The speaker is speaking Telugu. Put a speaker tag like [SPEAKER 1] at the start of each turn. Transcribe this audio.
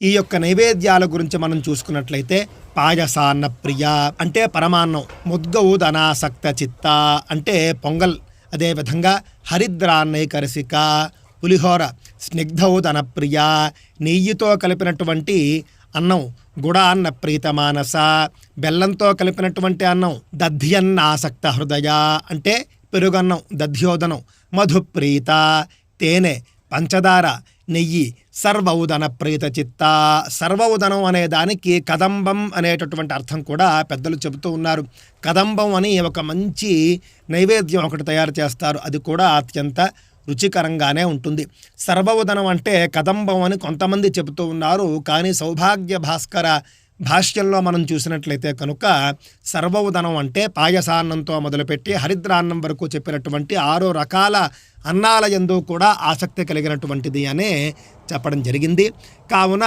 [SPEAKER 1] ఈ యొక్క నైవేద్యాల గురించి మనం చూసుకున్నట్లయితే పాయసాన్న ప్రియ అంటే పరమాన్నం ముద్గవు ధనాసక్త చిత్త అంటే పొంగల్ అదేవిధంగా హరిద్రాన్నైకరసిక పులిహోర స్నిగ్ధౌదన ప్రియ నెయ్యితో కలిపినటువంటి అన్నం గుడాన్న ప్రీతమానస బెల్లంతో కలిపినటువంటి అన్నం దధ్యన్న ఆసక్త హృదయ అంటే పెరుగన్నం దధ్యోదనం మధుప్రీత తేనె పంచదార నెయ్యి. సర్వౌదన ప్రీత చిత్త సర్వౌదనం అనే దానికి కదంబం అనేటటువంటి అర్థం కూడా పెద్దలు చెబుతూ ఉన్నారు. కదంబం అని ఒక మంచి నైవేద్యం ఒకటి తయారు చేస్తారు. అది కూడా అత్యంత రుచికరంగానే ఉంటుంది. సర్వౌదనం అంటే కదంబం అని కొంతమంది చెబుతూ ఉన్నారు. కానీ సౌభాగ్య భాస్కర భాష్యంలో మనం చూసినట్లయితే కనుక సర్వౌదనం అంటే పాయసాన్నంతో మొదలుపెట్టి హరిద్రాన్నం వరకు చెప్పినటువంటి ఆరు రకాల అన్నాల ఎందు కూడా ఆసక్తి కలిగినటువంటిది అనే చెప్పడం జరిగింది. కావున